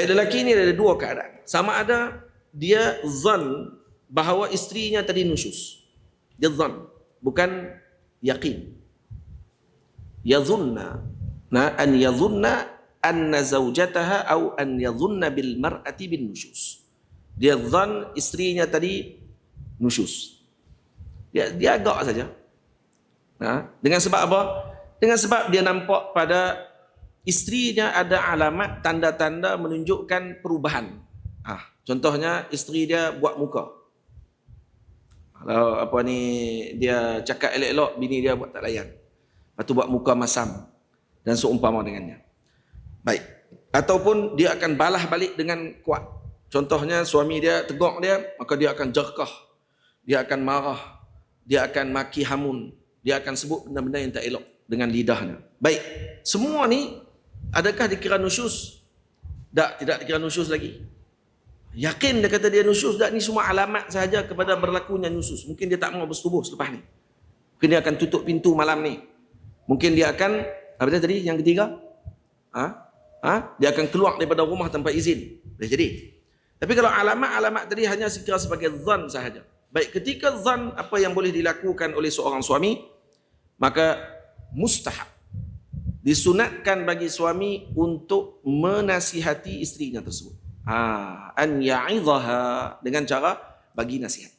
Baik lelaki ni ada dua keadaan. Sama ada dia zan bahawa isterinya tadi nusyus. Dia zan, bukan yakin. Yazunna. Nah, an yazunna anna zawjataha au an yazunna bil mar'ati bin nusyus. Dia zan isterinya tadi nusyus. Dia dia agak saja. Nah, dengan sebab apa? Dengan sebab dia nampak pada isterinya ada alamat tanda-tanda menunjukkan perubahan. Ah, contohnya isteri dia buat muka. Kalau apa ni dia cakap elok-elok bini dia buat tak layan. Tu buat muka masam dan seumpama dengannya. Baik. Ataupun dia akan balah balik dengan kuat. Contohnya suami dia tegak dia, maka dia akan jerkah. Dia akan marah. Dia akan maki hamun. Dia akan sebut benda-benda yang tak elok dengan lidahnya. Baik. Semua ni adakah dikira nusyus? Tak, tidak dikira nusyus lagi. Yakin dia kata dia nusyus tak ni semua alamat sahaja kepada berlakunya nusyus. Mungkin dia tak mau bersetubuh selepas ni. Mungkin dia akan tutup pintu malam ni. Mungkin dia akan apa tadi yang ketiga? Ha? Ha? Dia akan keluar daripada rumah tanpa izin. Boleh jadi. Tapi kalau alamat-alamat tadi hanya sekira sebagai zan sahaja. Baik, ketika zan apa yang boleh dilakukan oleh seorang suami, maka mustahab. Disunatkan bagi suami untuk menasihati istrinya tersebut. Ha, an ya'idhaha dengan cara bagi nasihat.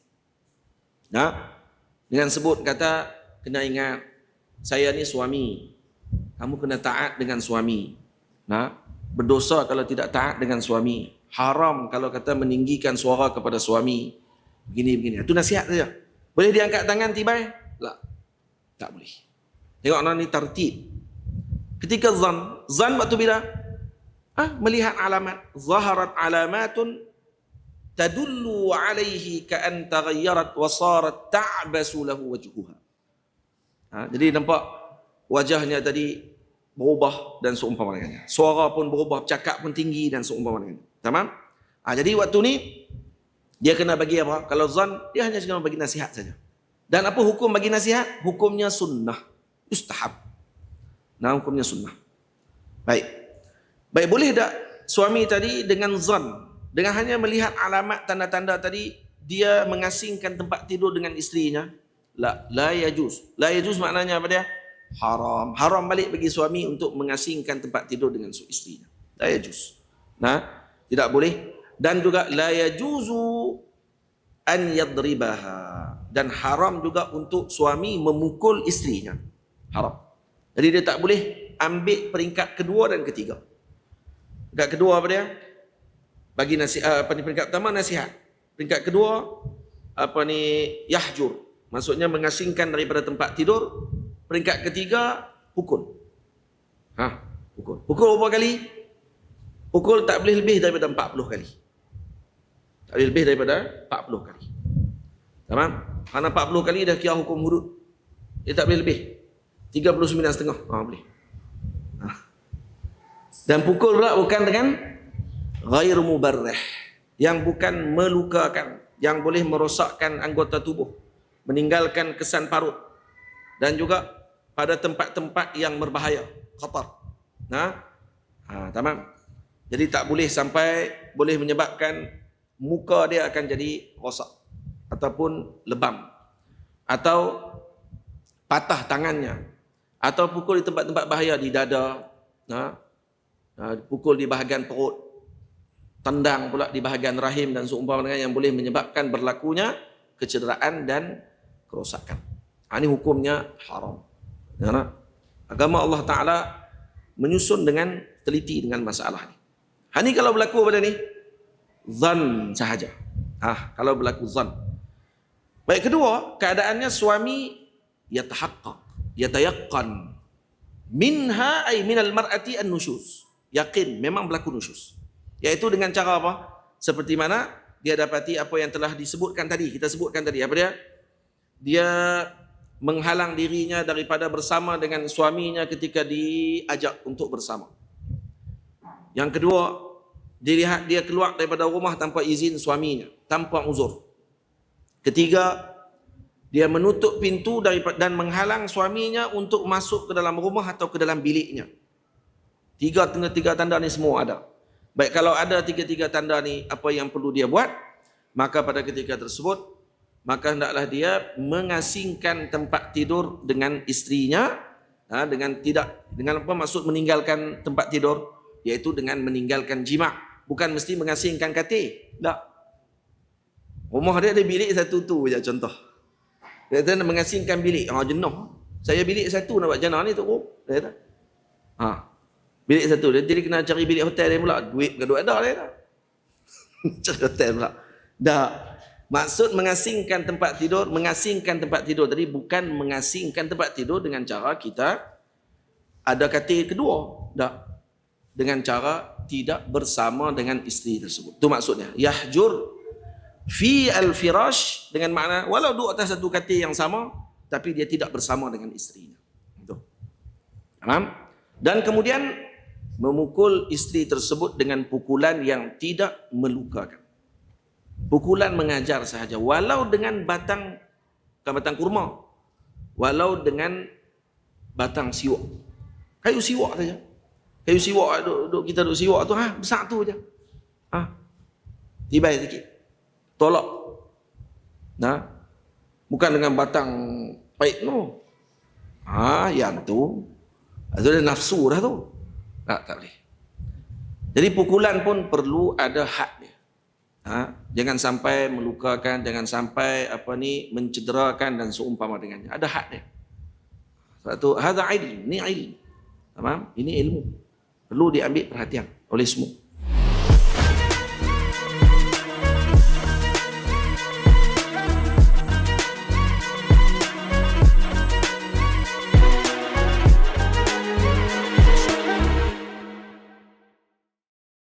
Nah, dengan sebut kata kena ingat saya ni suami. Kamu kena taat dengan suami. Nah, berdosa kalau tidak taat dengan suami. Haram kalau kata meninggikan suara kepada suami. Begini begini. Itu nasihat saja. Boleh diangkat tangan tiba? Tak. Tak boleh. Tengok orang ni tertib. Ketika zan, zan waktu bila? Ah, melihat alamat zaharat alamatun tadullu alaihi ka'an taghayyarat wa sarat ta'basu lahu wajhuha. Ha, jadi nampak wajahnya tadi berubah dan seumpama dengannya suara pun berubah cakap pun tinggi dan seumpama dengannya tamam? Ha, jadi waktu ni dia kena bagi apa? Kalau zan dia hanya cuma bagi nasihat saja. Dan apa hukum bagi nasihat? Hukumnya sunnah. Ustahab nah hukumnya sunnah baik Baik, boleh tak suami tadi dengan zan, dengan hanya melihat alamat tanda-tanda tadi, dia mengasingkan tempat tidur dengan isterinya? La, la yajuz. La yajuz maknanya apa dia? Haram. Haram balik bagi suami untuk mengasingkan tempat tidur dengan isterinya. La yajuz. Nah, tidak boleh. Dan juga la yajuzu an yadribaha. Dan haram juga untuk suami memukul isterinya. Haram. Jadi dia tak boleh ambil peringkat kedua dan ketiga. Peringkat kedua apa dia? Bagi nasihat apa ni peringkat pertama nasihat. Peringkat kedua apa ni yahjur. Maksudnya mengasingkan daripada tempat tidur. Peringkat ketiga pukul. Ha, pukul. Pukul berapa kali? Pukul tak boleh lebih daripada 40 kali. Tak boleh lebih daripada 40 kali. Tamam? Karena 40 kali dah kira hukum huruf. Dia tak boleh lebih. 39 setengah. Ha, boleh. Dan pukul pula bukan dengan ghair mubarrih yang bukan melukakan, yang boleh merosakkan anggota tubuh, meninggalkan kesan parut dan juga pada tempat-tempat yang berbahaya, khatar. Nah, ha, tamam. Jadi tak boleh sampai boleh menyebabkan muka dia akan jadi rosak ataupun lebam atau patah tangannya atau pukul di tempat-tempat bahaya di dada, nah, Ha, pukul di bahagian perut, tendang pula di bahagian rahim dan seumpama dengan yang boleh menyebabkan berlakunya kecederaan dan kerosakan. Ha, ini hukumnya haram. Ya, agama Allah Ta'ala menyusun dengan teliti dengan masalah ini. Ha, ini kalau berlaku pada ni, zan sahaja. Ha, kalau berlaku zan. Baik kedua, keadaannya suami yatahaqqaq, yatayaqqan minha ay minal mar'ati an-nusyuz yakin memang berlaku nusyus. Yaitu dengan cara apa? Seperti mana dia dapati apa yang telah disebutkan tadi. Kita sebutkan tadi apa dia? Dia menghalang dirinya daripada bersama dengan suaminya ketika diajak untuk bersama. Yang kedua, dilihat dia keluar daripada rumah tanpa izin suaminya, tanpa uzur. Ketiga, dia menutup pintu dan menghalang suaminya untuk masuk ke dalam rumah atau ke dalam biliknya. Tiga tiga tiga tanda ni semua ada. Baik kalau ada tiga-tiga tanda ni apa yang perlu dia buat, maka pada ketika tersebut maka hendaklah dia mengasingkan tempat tidur dengan istrinya ha, dengan tidak dengan apa maksud meninggalkan tempat tidur? Iaitu dengan meninggalkan jima. Bukan mesti mengasingkan katil. Tak. Rumah dia ada bilik satu tu je contoh dia kata mengasingkan bilik ha jenuh saya bilik satu nak buat jenah ni tu dia kata ha Bilik satu dia jadi kena cari bilik hotel dia pula. Duit bukan duit ada dia tak. cari hotel pula. Dah. Maksud mengasingkan tempat tidur, mengasingkan tempat tidur tadi bukan mengasingkan tempat tidur dengan cara kita ada katil kedua. Dah. Dengan cara tidak bersama dengan isteri tersebut. Itu maksudnya. Yahjur fi al-firash dengan makna walau duduk atas satu katil yang sama tapi dia tidak bersama dengan isterinya. Itu. Faham? Dan kemudian memukul isteri tersebut dengan pukulan yang tidak melukakan. Pukulan mengajar sahaja walau dengan batang batang kurma. Walau dengan batang siwak. Kayu siwak saja. Kayu siwak duk, duk kita duk siwak tu ha besar tu aja. Ha. Tibai sikit. Tolak. Nah. Bukan dengan batang pahit no. Ha yang tu. Dah nafsu dah tu. Tak, tak boleh. Jadi pukulan pun perlu ada had dia. Ha? Jangan sampai melukakan, jangan sampai apa ni mencederakan dan seumpama dengannya. Ada had dia. Satu, hadza ilm, ini ilm. Tamam? Ini ilmu. Perlu diambil perhatian oleh semua.